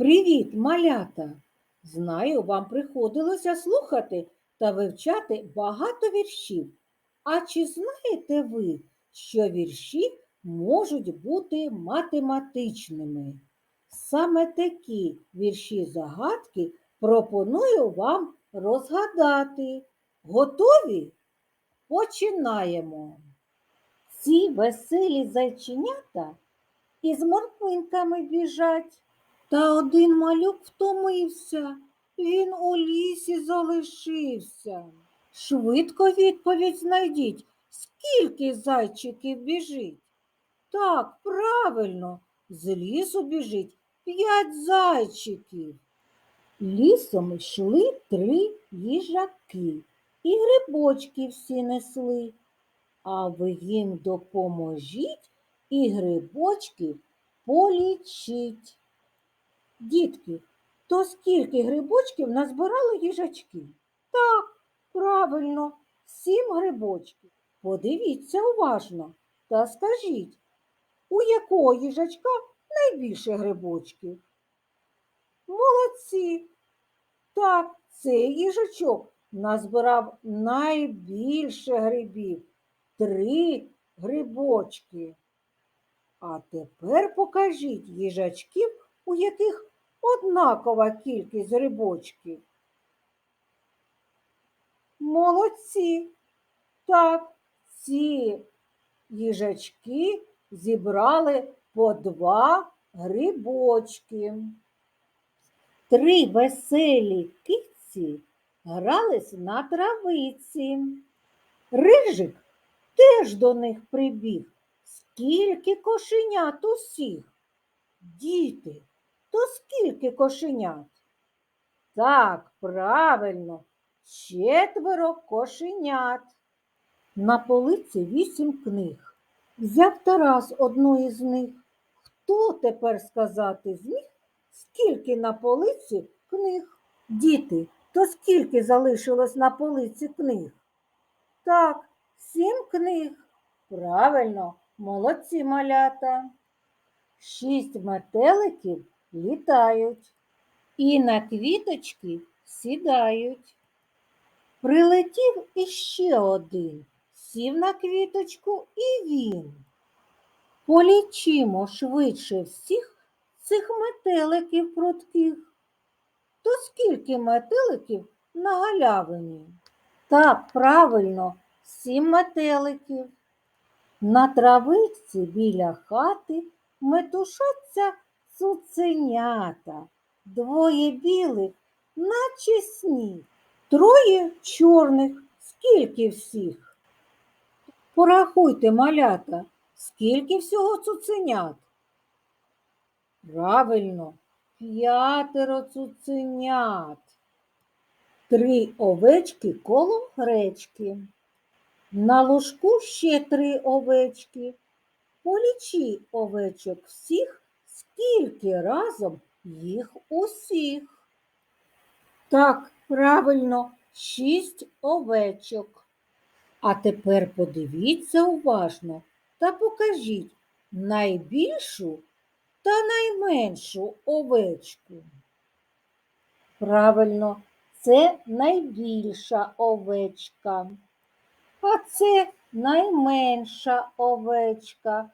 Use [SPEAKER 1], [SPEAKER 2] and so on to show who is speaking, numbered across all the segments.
[SPEAKER 1] Привіт, малята! Знаю, вам приходилося слухати та вивчати багато віршів. А чи знаєте ви, що вірші можуть бути математичними? Саме такі вірші загадки пропоную вам розгадати. Готові? Починаємо. Ці веселі зайченята із морквинками біжать. Та один малюк втомився, він у лісі залишився. Швидко відповідь знайдіть, скільки зайчиків біжить. Так, правильно, з лісу біжить п'ять зайчиків. Лісом йшли три їжаки і грибочки всі несли. А ви їм допоможіть і грибочки полічіть. Дітки, то скільки грибочків назбирали їжачки? Так, правильно, сім грибочків. Подивіться уважно та скажіть, у якого їжачка найбільше грибочків? Молодці. Так, цей їжачок назбирав найбільше грибів три грибочки. А тепер покажіть їжачків, у яких однакова кількість грибочків. Молодці. Так, ці їжачки зібрали по два грибочки. Три веселі киці грались на травиці. Рижик теж до них прибіг. Скільки кошенят усіх? Діти, то скільки кошенят? Так, правильно, четверо кошенят. На полиці вісім книг. Взяв Тарас одну із них. Хто тепер сказати зміг, скільки на полиці книг? Діти, то скільки залишилось на полиці книг? Так, сім книг. Правильно, молодці малята. Шість метеликів літають і на квіточки сідають. Прилетів іще один, сів на квіточку і він. Полічимо швидше всіх цих метеликів прутких. То скільки метеликів на галявині? Так, правильно, сім метеликів. На травичці біля хати метушаться цуценята, двоє білих, наче сніг, троє чорних, скільки всіх. Порахуйте, малята, скільки всього цуценят. Правильно, п'ятеро цуценят. Три овечки коло гречки. На ложку ще три овечки. Полічи овечок всіх, скільки разом їх усіх. Так, правильно, шість овечок. А тепер подивіться уважно та покажіть найбільшу та найменшу овечку. Правильно, це найбільша овечка. А це найменша овечка.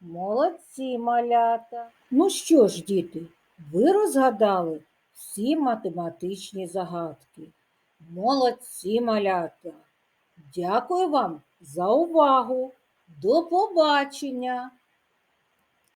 [SPEAKER 1] Молодці малята. Ну що ж, діти, ви розгадали всі математичні загадки. Молодці малята. Дякую вам за увагу. До побачення!